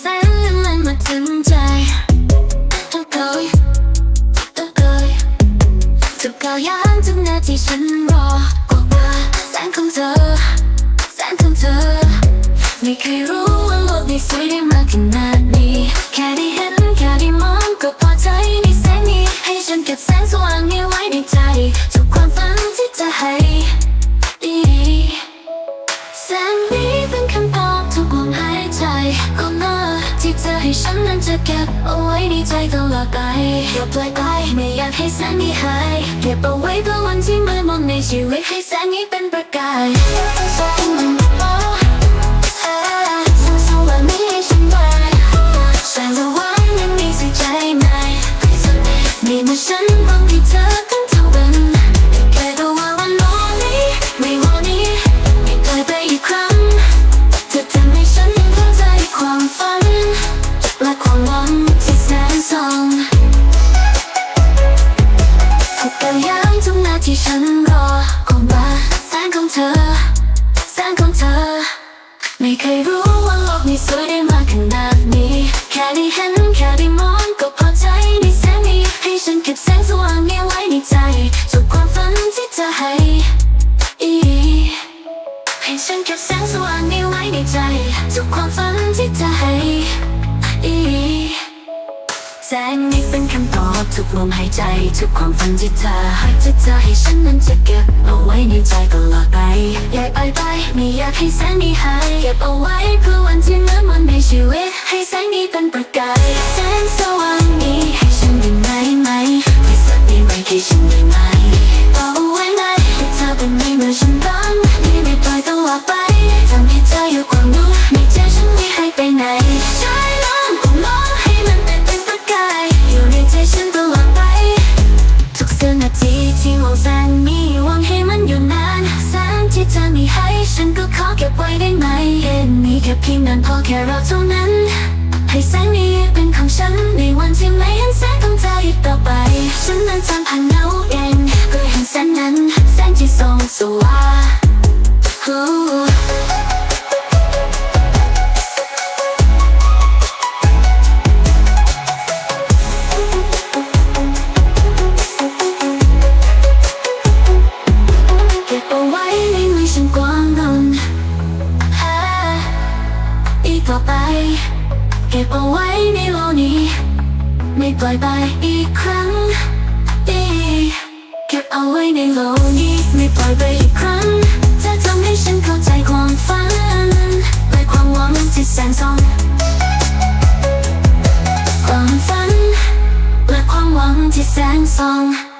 แสงเนมาถึงใจต้องเกยต้องเทุกกาวย่างทุกนาทีฉันรอกว่าแสงของเธอ แสงของเธอ ไม่เคยรู้ว่าโลกนี้สวยได้มขนาดนี้ แค่ได้เห็นแค่ได้มองก็พอใจในแสงนี้ ให้ฉันเก็บแสงสว่างนี้ไว้ในใจ ทุกความฝันที่จะให้ดีแสงนี้เป็นคำตอบทุกลมหายใจของเรา ที่เธอให้ฉันนั้นจะเก็บเอาไว้ในใจตลอดไปอย่าปล่อยไปไม่อยากให้แสงนี้หายเก็บเอาไว้เพื่อวันที่มืดมนในชีวิตให้แสงนี้เป็นประกาย ทุกนาทีฉันรอความว่าแสงของเธอ แสงของเธอ ไม่เคยรู้ว่าโลกนี้สวยได้มากขนาดนี้ แค่ได้เห็นแค่ได้มองก็พอใจในแสงนี้ ให้ฉันเก็บแสงสว่างนี้ไว้ในใจทุกความฝันที่เธอให้ให้ฉันเก็บแสงสว่างนี้ไว้ในใจทุกความฝันที่เธอให้ แสงนี้เป็นคำตอบทุกลมหายใจ ทุกความฝันที่เธอให้ที่เธอให้ฉันนั้นจะเก็บเอาไว้ในใจตลอดไปอยากไปไปไม่อยากให้แสงนี้หายเก็บเอาไว้เพื่อวันที่มืดมนในชีวิตให้แสงนี้เป็นประกาย เพียงนั้นพอแค่เราเท่านั้น ให้แสงนี้เป็นของฉันในวันที่ไม่ เก็บเอาไว้ในโลกนี้ ไม่ปล่อยไปอีกครั้งอีเก็บเอาไว้ในโลกนี้ไม่ปล่อยไปอีกครั้งจะทำให้ฉันเข้าใจความฝันและความหวังที่แสนส่องความฝันและความหวังที่แสนส่อง